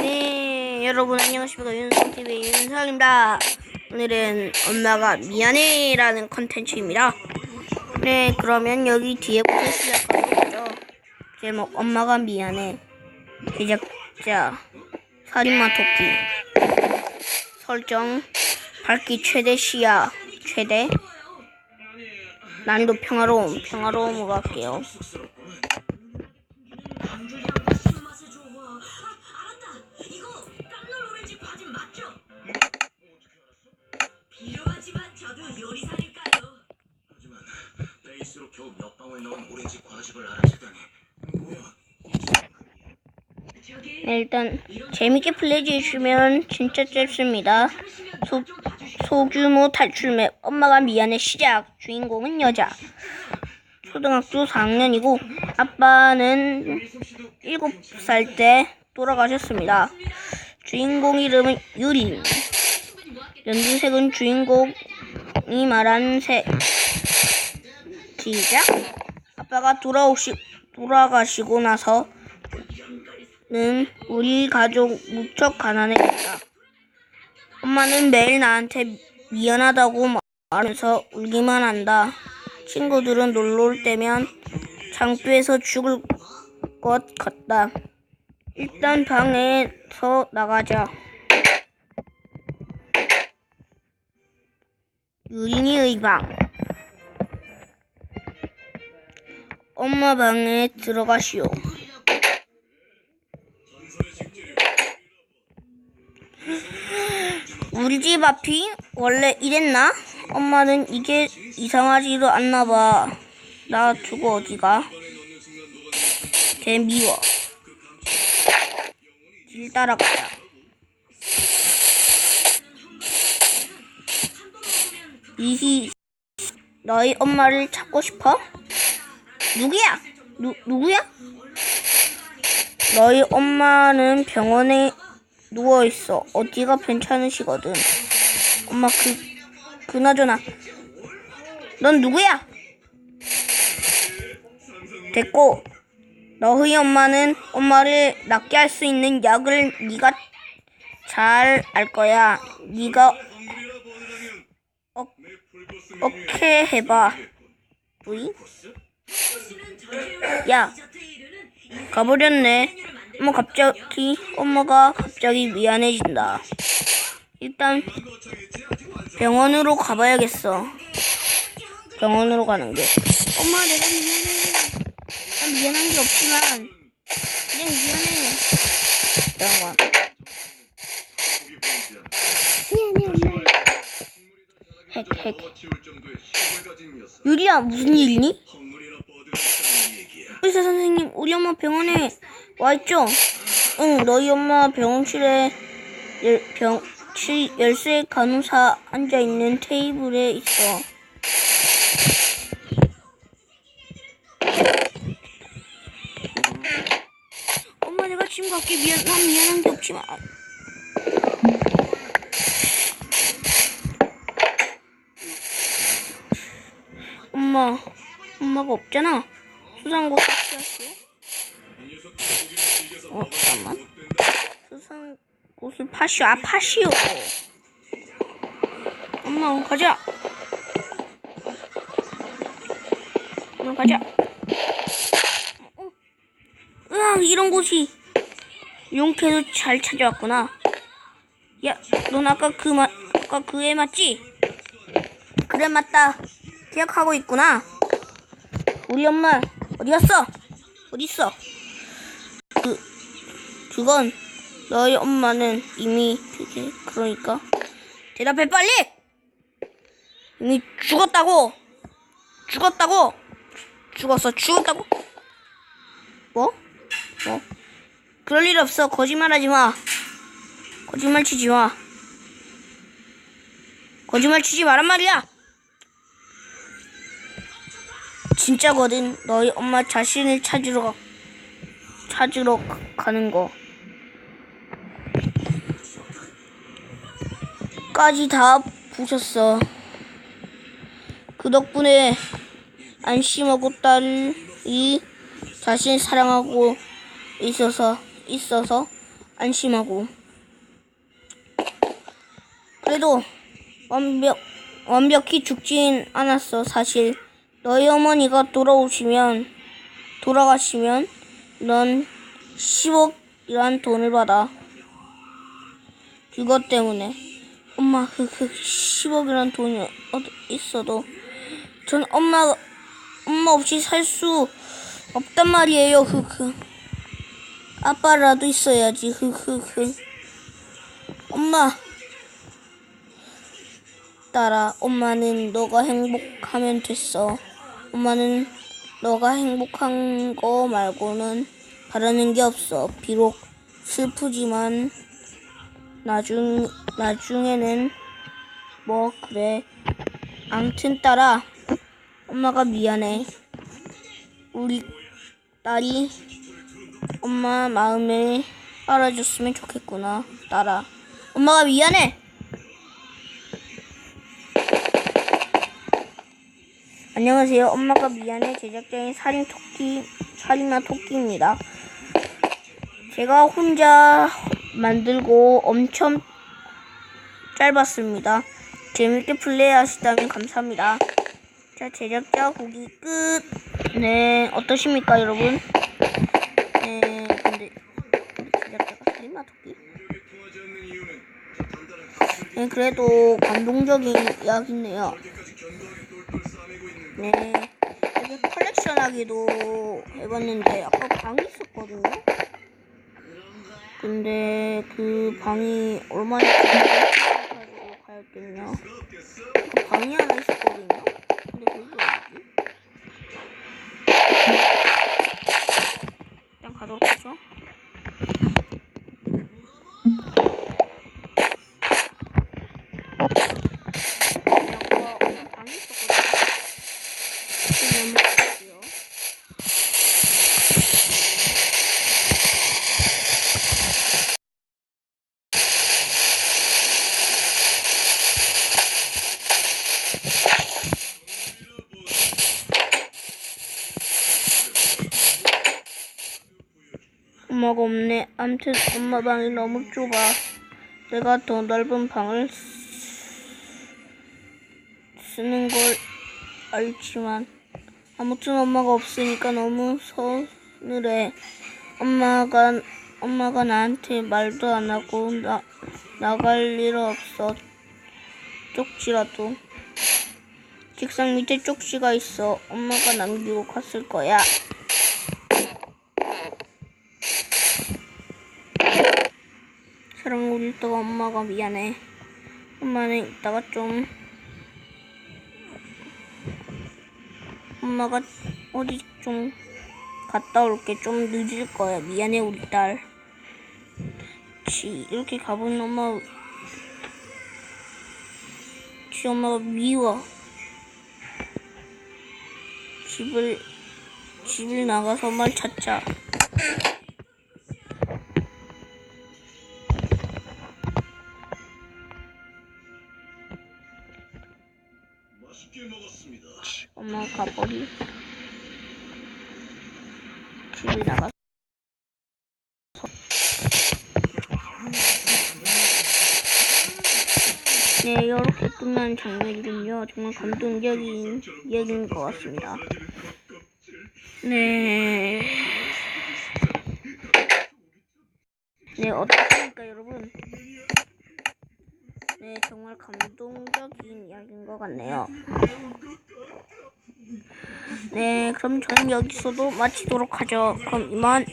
네, 여러분 안녕하십니까 윤성TV의 윤성입니다. 오늘은 엄마가 미안해라는 컨텐츠입니다. 네, 그러면 여기 뒤에부터 시작하겠죠. 제목 엄마가 미안해. 제작자 살인마 토끼 설정 밝기 최대 시야 최대 난이도 평화로움 평화로움으로 할게요. 알아채다니. 뭐야? 네, 일단 재밌게 플레이 해 주시면 진짜 짧습니다. 소, 소규모 탈출 맵 엄마가 미안해 시작. 주인공은 여자. 초등학교 4학년이고 아빠는 7살 때 돌아가셨습니다. 주인공 이름은 유린. 연두색은 주인공이 말한 색 시작 아빠가 돌아오시 돌아가시고 나서 는 우리 가족 무척 가난했다. 엄마는 매일 나한테 미안하다고 말하면서 울기만 한다. 친구들은 놀러 올 때면 창피해서 죽을 것 같다. 일단 방에서 나가자. 유린이의 방. 엄마 방에 들어가시오. 우리 집 앞이 원래 이랬나? 엄마는 이게 이상하지도 않나 봐. 나 두고 어디가? 걔 미워. 길 따라가자. 이히 너희 엄마를 찾고 싶어? 누구야? 누 누구야? 너희 엄마는 병원에 누워 있어. 어디가 괜찮으시거든. 엄마 그 그나저나 넌 누구야? 됐고 너희 엄마는 엄마를 낫게 할 수 있는 약을 네가 잘 알 거야. 네가 어, 어떻게 해봐. 뿌이? 야, 가버렸네. 엄마 갑자기 엄마가 갑자기 미안해진다. 일단 병원으로 가봐야겠어. 병원으로 가는 게. 엄마 내가 미안해. 난 미안한 게 없지만 그냥 미안해. 잠깐만. 미안해 엄마. 핵핵. 유리야 무슨 일이니? 의사 선생님, 우리 엄마 병원에 와 있죠? 응, 너희 엄마 병원실에 열, 병실 열쇠 간호사 앉아 있는 테이블에 있어. 엄마 내가 지금 갈게 미안, 난 미안한 게 없지만. 엄마, 엄마가 없잖아. 수상고 탈출했어? 어, 잠깐만. 수상 곳을 파시오. 아, 파시오. 엄마, 가자. 엄마, 가자. 어. 으악, 이런 곳이. 용케도 잘 찾아왔구나. 야, 넌 아까 그 마, 아까 그 애 맞지? 그래, 맞다. 기억하고 있구나. 우리 엄마 어디 갔어? 어디 있어? 그 그건 너희 엄마는 이미 그러니까 대답해 빨리. 이미 죽었다고. 죽었다고. 죽었어. 죽었다고. 뭐? 뭐? 그럴 일 없어. 거짓말하지 마. 거짓말 치지 마. 거짓말 치지 말란 말이야. 진짜거든. 너희 엄마 자신을 찾으러 가, 찾으러 가- 가는 거. 까지 다 부셨어. 그 덕분에 안심하고 딸이 자신 사랑하고 있어서 있어서 안심하고. 그래도 완벽 완벽히 죽진 않았어 사실. 너희 어머니가 돌아오시면 돌아가시면 넌 10억이란 돈을 받아. 그것 때문에 엄마 그, 그 10억이란 돈이 있어도 전 엄마 엄마 없이 살 수 없단 말이에요. 그 그. 아빠라도 있어야지. 그 그 그. 엄마 딸아, 엄마는 너가 행복하면 됐어. 엄마는 너가 행복한 거 말고는 바라는 게 없어. 비록 슬프지만 나중 나중에는 뭐 그래. 암튼 딸아, 엄마가 미안해. 우리 딸이 엄마 마음을 알아줬으면 좋겠구나. 딸아, 엄마가 미안해. 안녕하세요. 엄마가 미안해 제작자인 살인 토끼 살인마 토끼입니다. 제가 혼자 만들고 엄청 짧았습니다. 재밌게 플레이하시다면 감사합니다. 자 제작자 보기 끝. 네 어떠십니까 여러분? 네 근데 제작자가 살인마 토끼? 네 그래도 감동적인 이야기네요. 까지 견고하게 똘똘 싸매고 있는 네, 이렇게 컬렉션 하기도 해봤는데 아까 방이 있었거든요. 근데 그 방이 얼마나 가지고 가야겠냐. 그 방이 하나 있었거든요. 암튼 엄마 방이 너무 좁아. 내가 더 넓은 방을 쓰는 걸 알지만 아무튼 엄마가 없으니까 너무 서늘해. 엄마가 엄마가 나한테 말도 안 하고 나 나갈 일 없어. 쪽지라도. 책상 밑에 쪽지가 있어. 엄마가 남기고 갔을 거야. 사랑 우리 또 엄마가 미안해. 엄마는 이따가 좀 엄마가 어디 좀 갔다 올게 좀 늦을 거야. 미안해 우리 딸. 지 이렇게 가보는 엄마 지 엄마가 미워. 집을 집을 나가서 말 찾자. 가버리. 집에 나가서. 네, 이렇게 끝난 장면이군요. 정말 감동적인 이야기인 것 같습니다. 네. 네, 어떻습니까, 여러분? 네, 정말 감동적인 이야기인 것 같네요. 네, 그럼 저는 여기서도 마치도록 하죠. 그럼 이만.